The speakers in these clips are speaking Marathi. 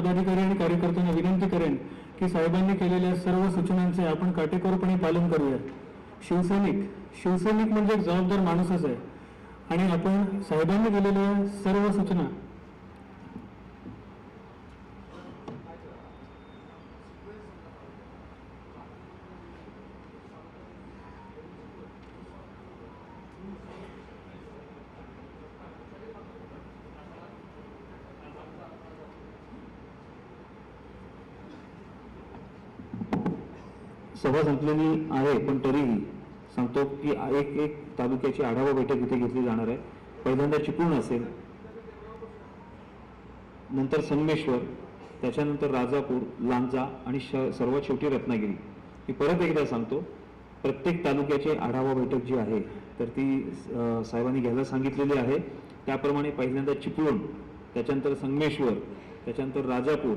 पदाधिकारी आणि कार्यकर्त्यांना विनंती करेन की साहेबांनी केलेल्या सर्व सूचनांचे आपण काटेकोरपणे पालन करूया शिवसैनिक शिवसैनिक म्हणजे एक जबाबदार माणूसच आहे. आणि आपण साहेबांनी दिलेल्या सर्व सूचना सभा संपलेली आहे पण तरीही सांगतो की एक एक तालुक्याची आढावा बैठक इथे घेतली जाणार आहे. पहिल्यांदा चिपळूण असेल नंतर संगमेश्वर त्याच्यानंतर राजापूर लांजा आणि श सर्वात शेवटी रत्नागिरी. मी परत एकदा सांगतो प्रत्येक तालुक्याची आढावा बैठक जी आहे तर ती साहेबांनी घ्यायला सांगितलेली आहे. त्याप्रमाणे पहिल्यांदा चिपळूण त्याच्यानंतर संगमेश्वर त्याच्यानंतर राजापूर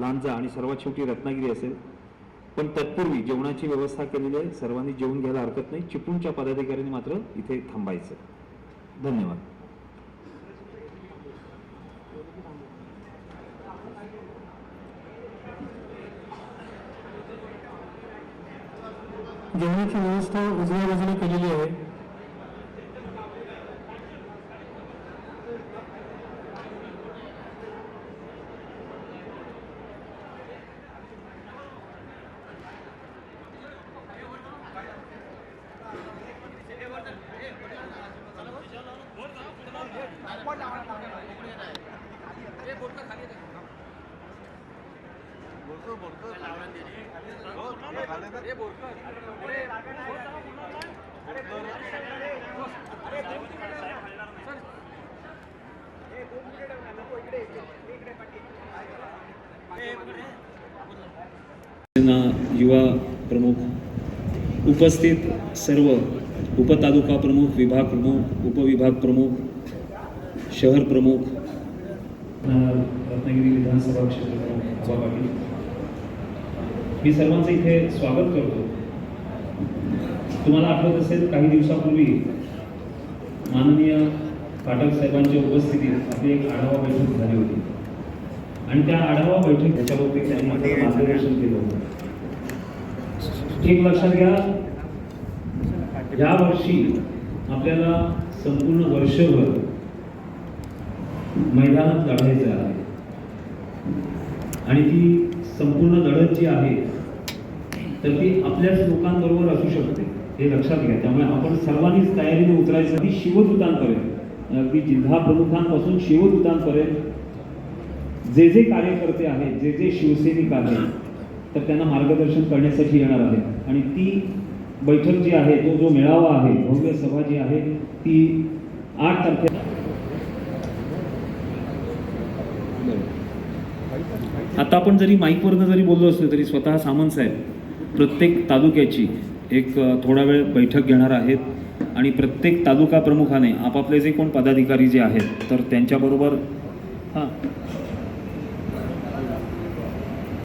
लांजा आणि सर्वात शेवटी रत्नागिरी असेल. पण तत्पूर्वी जेवणाची व्यवस्था केलेली आहे. सर्वांनी जेवून घ्यायला हरकत नाही. चिपळूणच्या पदाधिकाऱ्यांनी मात्र इथे थांबायचं. धन्यवाद. जेवणाची व्यवस्था उजव्या बाजूने केलेली आहे. युवा प्रमुख उपस्थित सर्व उपतालुका प्रमुख विभाग प्रमुख उपविभाग प्रमुख शहर प्रमुख. रत्नागिरी विधानसभा क्षेत्र प्रमुख आबा पाटील मी सर्वांचं इथे स्वागत करतो. तुम्हाला आठवत असेल काही दिवसापूर्वी माननीय पाठक साहेबांच्या उपस्थितीत आपली एक आढावा बैठक झाली होती. आणि त्या आढावा बैठक त्याच्यावरती त्यांनी मार्गदर्शन केलं होतं. एक लक्षात घ्या या वर्षी आपल्याला संपूर्ण वर्षभर मैदानात लढायचं आहे. आणि ती संपूर्ण लढत जी आहे तर ती आपल्याच लोकांबरोबर असू शकते हे लक्षात घ्या. त्यामुळे आपण सर्वांनीच तयारीने उतरायचं ती शिवदूतांपर्यंत अगदी जिल्हा प्रमुखांपासून शिवदूतांपर्यंत जे जे कार्यकर्ते आहेत जे जे शिवसैनिक आहेत तर त्यांना मार्गदर्शन करण्यासाठी येणार आहे आणि ती बैठक जी आहे तो जो मेळावा आहे भव्य सभा जी आहे ती आठ तारखेला आता आपण जरी माईकवरनं जरी बोललो असलो तरी स्वतः सामंत साहेब प्रत्येक तालुक्याची एक थोडा वेळ बैठक घेणार आहेत आणि प्रत्येक तालुका प्रमुखाने आपापले जे कोण पदाधिकारी जे आहेत तर त्यांच्याबरोबर हां